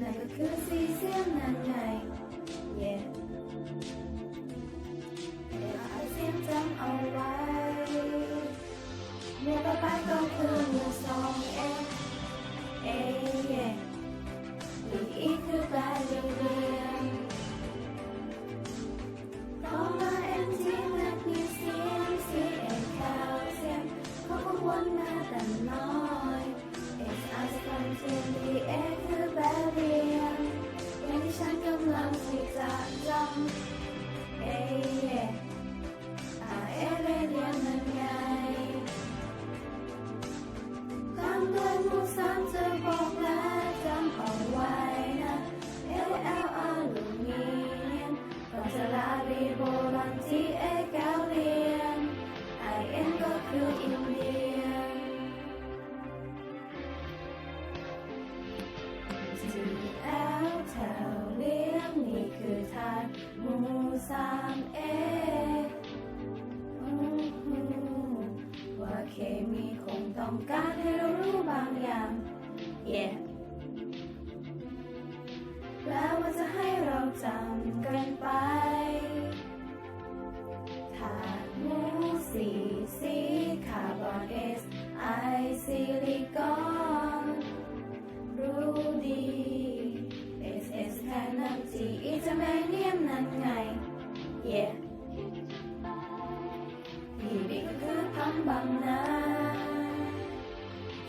นั่นก็คือสีเสียงนั่นไง yeah เอ็ไอเสียงจำเอาไว้เมื่อต่อไปก็คือมือสองเอ็เอ yeah อีอีคือแปลเรียงเรียงต่อมาเอ็มทีนักมีเสียงซีเอ็แคลเซียมเขาก็วนมาแต่น้อย T L แถวเรียงนี่คือทางหมูสามเอว่าเคมีคงต้องการให้เรารู้บางอย่าง yeah แล้วว่าจะให้เราจำกันไปธาตุหมูสีสีคาร์บอนเอสไอซิลิกอน yeah ที่นี่ก็คือพัมบังนา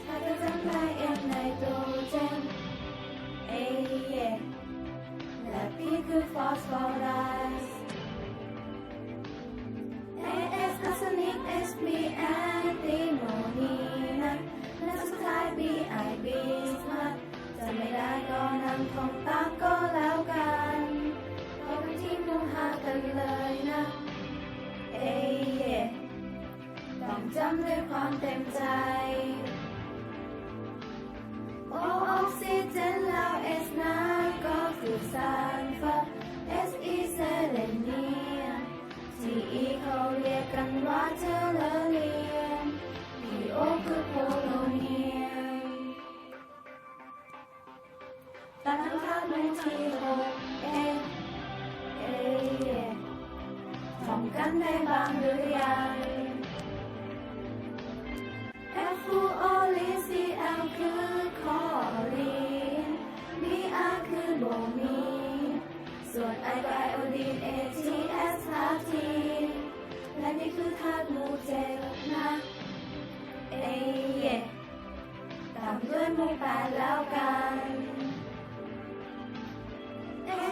ถ้าเธอจำได้เอ็มในโตรเจนเอเยและพี่คือฟอสฟอรัส AS อาร์เนิก SB แอนติโมนีนะและสุดท้าย BI บิสมาจะไม่ได้ก็นำของตา เลยนะ เอเยต้องจำด้วยความเต็มใจ โอออกซิเจนแล้วเอสนาก็คือสาย อมกันในบางหรือใหญ่ F O L I C L คือคอลีน B R คือโบมี ส่วน I กับ I O D N A T S ธาตุและนี่คือธาตุหมูเจลนะเอเยตามด้วยหมู่แปดแล้วกัน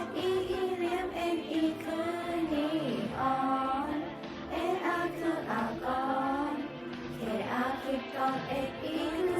F E E เรียม N E คือ keep on it.